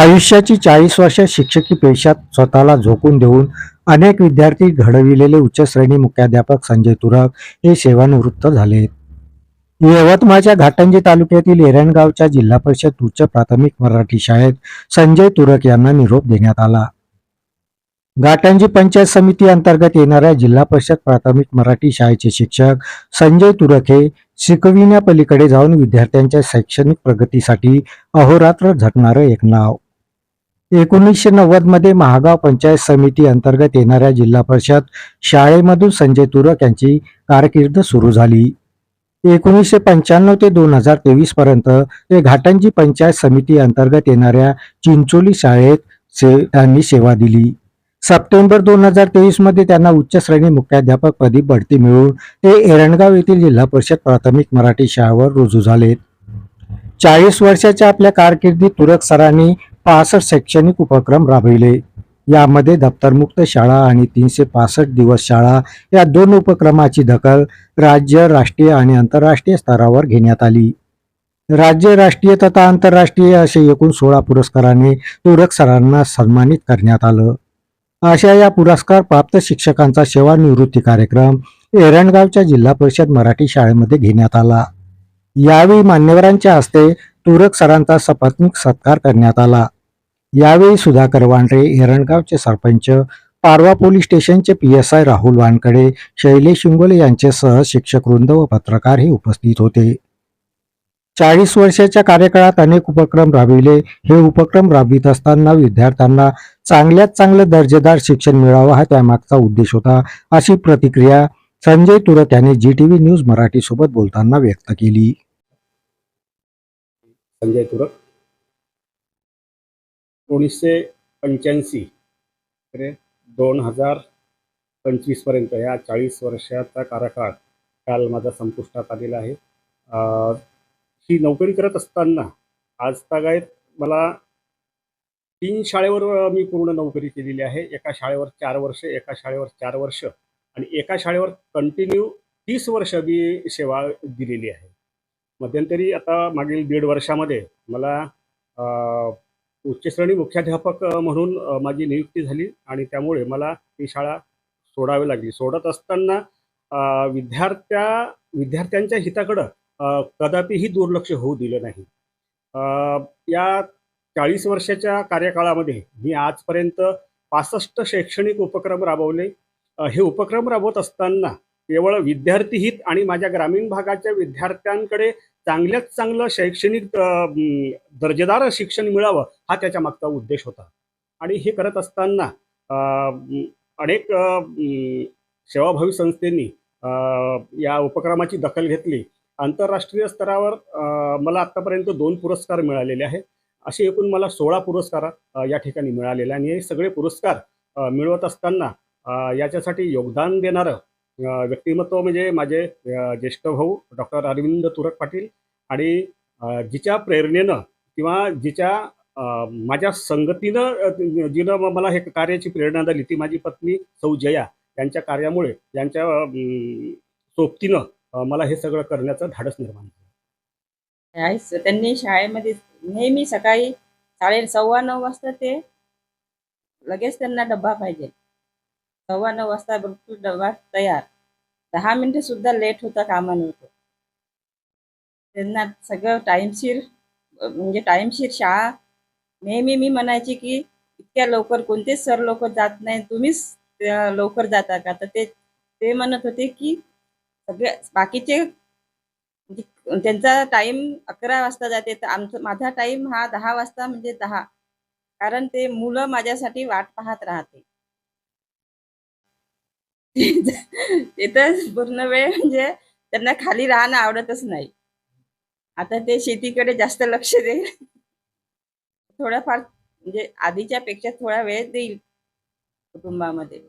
आयुष्याची चाळीस वर्ष शिक्षकी पेशात स्वतःला झोकून देऊन अनेक विद्यार्थी घडविलेले उच्चश्रेणी मुख्याध्यापक संजय तुरक हे सेवानिवृत्त झाले. यवतमाळच्या घाटंजी तालुक्यातील एरणगावच्या जिल्हा परिषद उच्च प्राथमिक मराठी शाळेत संजय तुरक यांना निरोप देण्यात आला. घाटंजी पंचायत समिती अंतर्गत येणाऱ्या जिल्हा परिषद प्राथमिक मराठी शाळेचे शिक्षक संजय तुरक हे शिकविण्यापलीकडे जाऊन विद्यार्थ्यांच्या शैक्षणिक प्रगतीसाठी अहोरात्र झटणारं एक नाव. एकोणीसशे नव्वदमध्ये महागाव पंचायत समिती अंतर्गत येणाऱ्या जिल्हा परिषद शाळेमधून संजय तुरक यांची कारकीर्द सुरू झाली. एकोणीसशे पंच्याण्णव ते दोन हजार तेवीस पर्यंत ते घाटंजी पंचायत समिती अंतर्गत येणाऱ्या चिंचोली शाळेत से त्यांनी सेवा दिली. सप्टेंबर दोन हजार तेवीसमध्ये त्यांना उच्च श्रेणी मुख्याध्यापक पदी बढती मिळून ते एरणगाव येथील जिल्हा परिषद प्राथमिक मराठी शाळेवर रुजू झालेत. चाळीस वर्षाच्या आपल्या कारकिर्दीत तुरक सरांनी पासष्ट शैक्षणिक उपक्रम राबविले. यामध्ये दप्तरमुक्त शाळा आणि तीनशे पासष्ट दिवस शाळा या दोन उपक्रमाची दखल राज्य राष्ट्रीय आणि आंतरराष्ट्रीय स्तरावर घेण्यात आली. राज्य राष्ट्रीय तथा आंतरराष्ट्रीय असे एकूण सोळा पुरस्काराने तुरक सरांना सन्मानित करण्यात आलं. अशा या पुरस्कार प्राप्त शिक्षकांचा सेवानिवृत्ती कार्यक्रम एरणगावच्या जिल्हा परिषद मराठी शाळेमध्ये घेण्यात आला. यावेळी मान्यवरांच्या हस्ते तुरक सरांचा सपात्मिक सत्कार करण्यात आला. यावेळी सुधाकर वांड्रे हिरणगावचे सरपंच पारवा पोलीस स्टेशनचे P S I Rahul Wankhade Shailesh Shingole यांच्यासह शिक्षक वृंद व पत्रकार हे उपस्थित होते. चाळीस वर्षाच्या कार्यकाळात अनेक उपक्रम राबविले. हे उपक्रम राबवित असताना विद्यार्थ्यांना चांगल्यात चांगलं दर्जेदार शिक्षण मिळावं हा त्यामागचा उद्देश होता अशी प्रतिक्रिया संजय तुरत यांनी G T V news Marathi सोबत बोलताना व्यक्त केली. संजय तुरक. एकोणीसशे पंच्याऐंशी ते दोन हजार पंचवीसपर्यंत या चाळीस वर्षाचा कार्यकाळ काल माझा संपुष्टात आलेला आहे. ही नोकरी करत असताना आज तागायत मला तीन शाळेवर मी पूर्ण नोकरी केलेली आहे. एका शाळेवर चार वर्ष एका शाळेवर चार वर्ष आणि एका शाळेवर कंटिन्यू तीस वर्ष मी सेवा दिलेली आहे. मध्यंतरी आता मागील दीड वर्षामध्ये मला उच्चश्रेणी मुख्याध्यापक म्हणून माझी नियुक्ती झाली आणि त्यामुळे मला ती शाळा सोडावी लागली. सोडत असताना विद्यार्थ्या विद्यार्थ्यांच्या हिताकडं कदापिही दुर्लक्ष होऊ दिलं नाही. या चाळीस वर्षाच्या कार्यकाळामध्ये मी आजपर्यंत पासष्ट शैक्षणिक उपक्रम राबवले. हे उपक्रम राबवत असताना केवळ विद्यार्थी हित आणि माझ्या ग्रामीण भागाच्या विद्यार्थ्यांकडे चांगल्यात चांगलं शैक्षणिक दर्जेदार शिक्षण मिळावं हा त्याच्या मागचा उद्देश होता. आणि हे करत असताना अनेक सेवाभावी संस्थेनी या उपक्रमाची दखल घेतली. आंतरराष्ट्रीय स्तरावर मला आत्तापर्यंत दोन पुरस्कार मिळालेले आहेत. असे एकूण मला सोळा पुरस्कार या ठिकाणी मिळालेले आणि हे सगळे पुरस्कार मिळवत असताना याच्यासाठी योगदान देणारं व्यक्तिमत्व म्हणजे माझे ज्येष्ठ भाऊ डॉक्टर अरविंद तुरक पाटील आणि जिच्या प्रेरणेनं किंवा जिच्या माझ्या संगतीनं जिनं मला हे कार्याची प्रेरणा दिली ती माझी पत्नी सौ जया यांच्या कार्यामुळे यांच्या सोबतीनं मला हे सगळं करण्याचं धाडस निर्माण झालं. त्यांनी शाळेमध्ये नेहमी सकाळी साडे सव्वा नऊ वाजता ते लगेच त्यांना डब्बा पाहिजे. सव्वा नऊ वाजता भरपूर डबा तयार. दहा मिनिटं सुद्धा लेट होता कामा नव्हतं. त्यांना सगळं टाईमशीर म्हणजे टाईमशीर शाळा नेहमी मी म्हणायची की इतक्या लवकर कोणतेच सर लोक जात नाही तुम्हीच लवकर जाता का? तर ते ते म्हणत होते की सगळे बाकीचे म्हणजे त्यांचा टाईम अकरा वाजता जाते. तर आमचं माझा टाइम हा दहा वाजता म्हणजे दहा. कारण ते मुलं माझ्यासाठी वाट पाहत राहते. तिथं पूर्ण वेळ म्हणजे त्यांना खाली राहणं आवडतच नाही. आता ते शेतीकडे जास्त लक्ष दे थोडाफार म्हणजे आधीच्या पेक्षा थोडा वेळ देईल कुटुंबामध्ये.